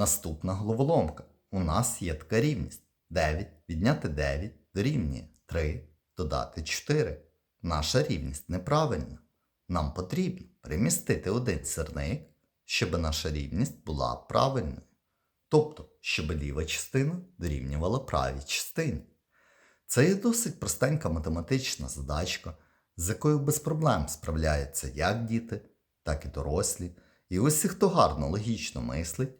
Наступна головоломка. У нас є така рівність. 9 відняти 9 дорівнює 3 додати 4. Наша рівність неправильна. Нам потрібно перемістити один сірник, щоб наша рівність була правильною. Тобто, щоб ліва частина дорівнювала правій частині. Це є досить простенька математична задачка, з якою без проблем справляються як діти, так і дорослі. І усі, хто гарно логічно мислить,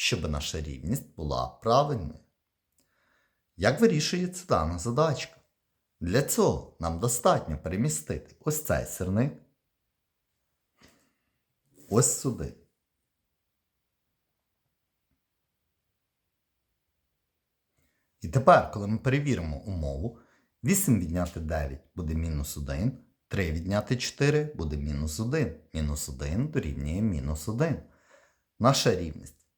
щоб наша рівність була правильною. Як вирішується дана задачка? Для цього нам достатньо перемістити ось цей сірник ось сюди. І тепер, коли ми перевіримо умову, 8 відняти 9 буде мінус 1, 3 відняти 4 буде мінус 1. Мінус 1 дорівнює мінус 1. Наша рівність